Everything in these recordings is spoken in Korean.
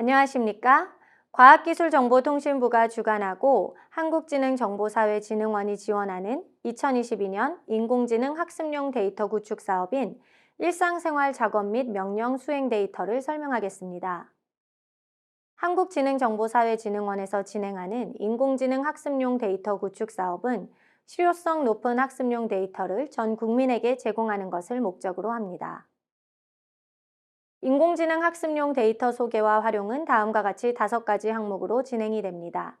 안녕하십니까? 과학기술정보통신부가 주관하고 한국지능정보사회진흥원이 지원하는 2022년 인공지능 학습용 데이터 구축 사업인 일상생활 작업 및 명령 수행 데이터를 설명하겠습니다. 한국지능정보사회진흥원에서 진행하는 인공지능 학습용 데이터 구축 사업은 실효성 높은 학습용 데이터를 전 국민에게 제공하는 것을 목적으로 합니다. 인공지능 학습용 데이터 소개와 활용은 다음과 같이 다섯 가지 항목으로 진행이 됩니다.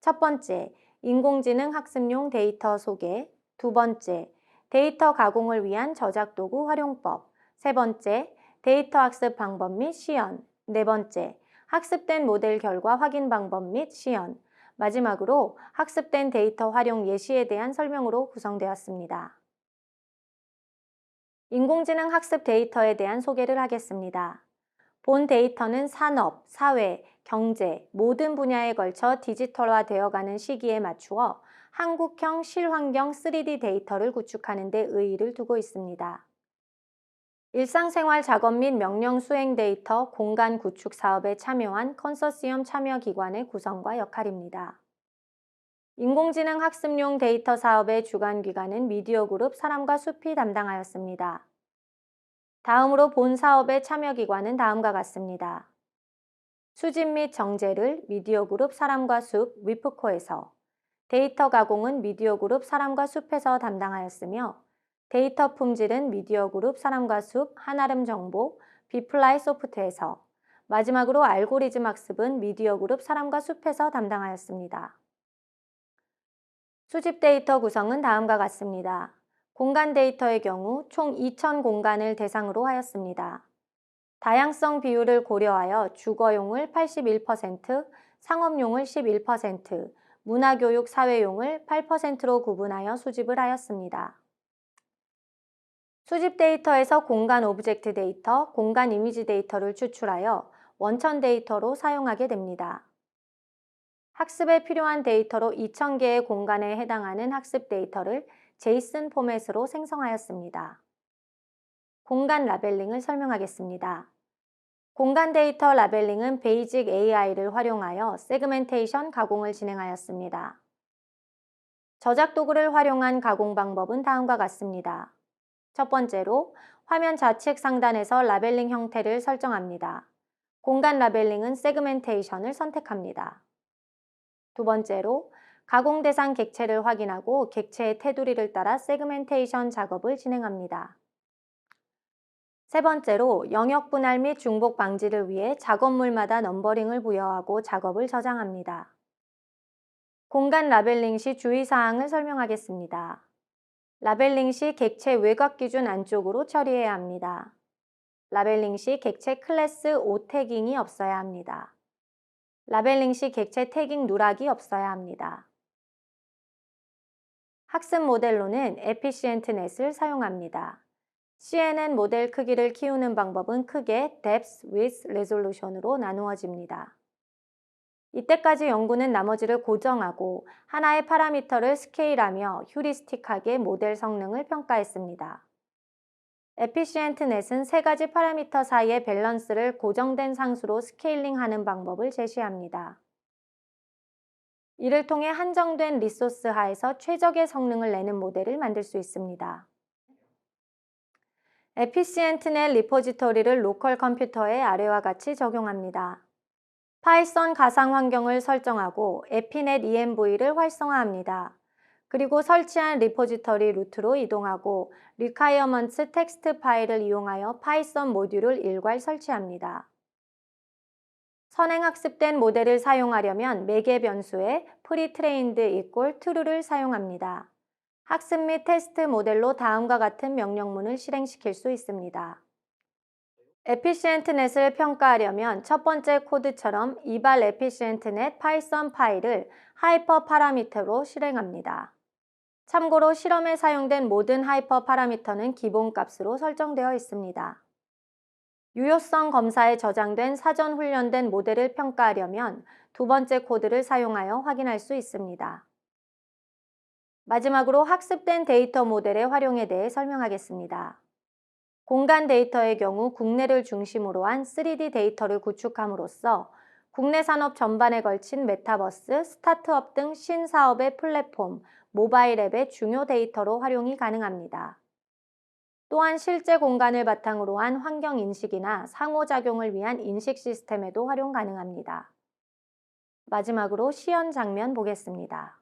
첫 번째, 인공지능 학습용 데이터 소개. 두 번째, 데이터 가공을 위한 저작 도구 활용법. 세 번째, 데이터 학습 방법 및 시연. 네 번째, 학습된 모델 결과 확인 방법 및 시연. 마지막으로 학습된 데이터 활용 예시에 대한 설명으로 구성되었습니다. 인공지능 학습 데이터에 대한 소개를 하겠습니다. 본 데이터는 산업, 사회, 경제 모든 분야에 걸쳐 디지털화 되어 가는 시기에 맞추어 한국형 실환경 3D 데이터를 구축하는 데 의의를 두고 있습니다. 일상생활 작업 및 명령 수행 데이터 공간 구축 사업에 참여한 컨소시엄 참여 기관의 구성과 역할입니다. 인공지능 학습용 데이터 사업의 주관 기관은 미디어 그룹 사람과 숲이 담당하였습니다. 다음으로 본 사업의 참여 기관은 다음과 같습니다. 수집 및 정제를 미디어 그룹 사람과 숲 위프코에서 데이터 가공은 미디어 그룹 사람과 숲에서 담당하였으며 데이터 품질은 미디어 그룹 사람과 숲 한아름 정보 비플라이 소프트에서 마지막으로 알고리즘 학습은 미디어 그룹 사람과 숲에서 담당하였습니다. 수집 데이터 구성은 다음과 같습니다. 공간 데이터의 경우 총2,000 공간을 대상으로 하였습니다. 다양성 비율을 고려하여 주거용을 81%, 상업용을 11%, 문화교육 사회용을 8%로 구분하여 수집을 하였습니다. 수집 데이터에서 공간 오브젝트 데이터, 공간 이미지 데이터를 추출하여 원천 데이터로 사용하게 됩니다. 학습에 필요한 데이터로 2,000개의 공간에 해당하는 학습 데이터를 제이슨 포맷으로 생성하였습니다. 공간 라벨링을 설명하겠습니다. 공간 데이터 라벨링은 베이직 AI를 활용하여 세그멘테이션 가공을 진행하였습니다. 저작 도구를 활용한 가공 방법은 다음과 같습니다. 첫 번째로 화면 좌측 상단에서 라벨링 형태를 설정합니다. 공간 라벨링은 세그멘테이션을 선택합니다. 두 번째로 가공 대상 객체를 확인하고 객체의 테두리를 따라 세그멘테이션 작업을 진행합니다. 세 번째로 영역 분할 및 중복 방지를 위해 작업물마다 넘버링을 부여하고 작업을 저장합니다. 공간 라벨링 시 주의사항을 설명하겠습니다. 라벨링 시 객체 외곽 기준 안쪽으로 처리해야 합니다. 라벨링 시 객체 클래스 O 태깅이 없어야 합니다. 라벨링 시 객체 태깅 누락이 없어야 합니다. 학습 모델로는 에피시엔트넷을 사용합니다. CNN 모델 크기를 키우는 방법은 크게 depth, width, resolution으로 나누어집니다. 이때까지 연구는 나머지를 고정하고 하나의 파라미터를 스케일하며 휴리스틱하게 모델 성능을 평가했습니다. 에피시엔트 넷은 세 가지 파라미터 사이의 밸런스를 고정된 상수로 스케일링하는 방법을 제시합니다. 이를 통해 한정된 리소스 하에서 최적의 성능을 내는 모델을 만들 수 있습니다. 에피시엔트넷 리포지토리를 로컬 컴퓨터에 아래와 같이 적용합니다. 파이썬 가상 환경을 설정하고 에피넷 env를 활성화합니다. 그리고 설치한 리포지터리 루트로 이동하고 requirements 텍스트 파일을 이용하여 파이썬 모듈을 일괄 설치합니다. 선행학습된 모델을 사용하려면 매개 변수에 pre-trained equal true를 사용합니다. 학습 및 테스트 모델로 다음과 같은 명령문을 실행시킬 수 있습니다. 에피시엔트넷을 평가하려면 첫 번째 코드처럼 이발 에피시엔트넷 파이썬 파일을 하이퍼 파라미터로 실행합니다. 참고로 실험에 사용된 모든 하이퍼 파라미터는 기본값으로 설정되어 있습니다. 유효성 검사에 저장된 사전 훈련된 모델을 평가하려면 두 번째 코드를 사용하여 확인할 수 있습니다. 마지막으로 학습된 데이터 모델의 활용에 대해 설명하겠습니다. 공간 데이터의 경우 국내를 중심으로 한 3D 데이터를 구축함으로써 국내 산업 전반에 걸친 메타버스, 스타트업 등 신사업의 플랫폼, 모바일 앱의 중요 데이터로 활용이 가능합니다. 또한 실제 공간을 바탕으로 한 환경 인식이나 상호작용을 위한 인식 시스템에도 활용 가능합니다. 마지막으로 시연 장면 보겠습니다.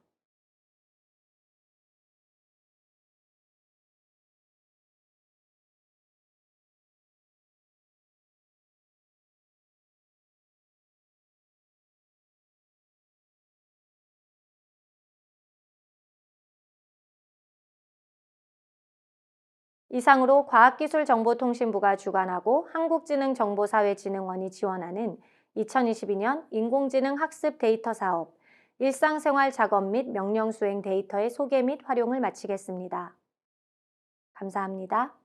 이상으로 과학기술정보통신부가 주관하고 한국지능정보사회진흥원이 지원하는 2022년 인공지능 학습 데이터 사업, 일상생활 작업 및 명령 수행 데이터의 소개 및 활용을 마치겠습니다. 감사합니다.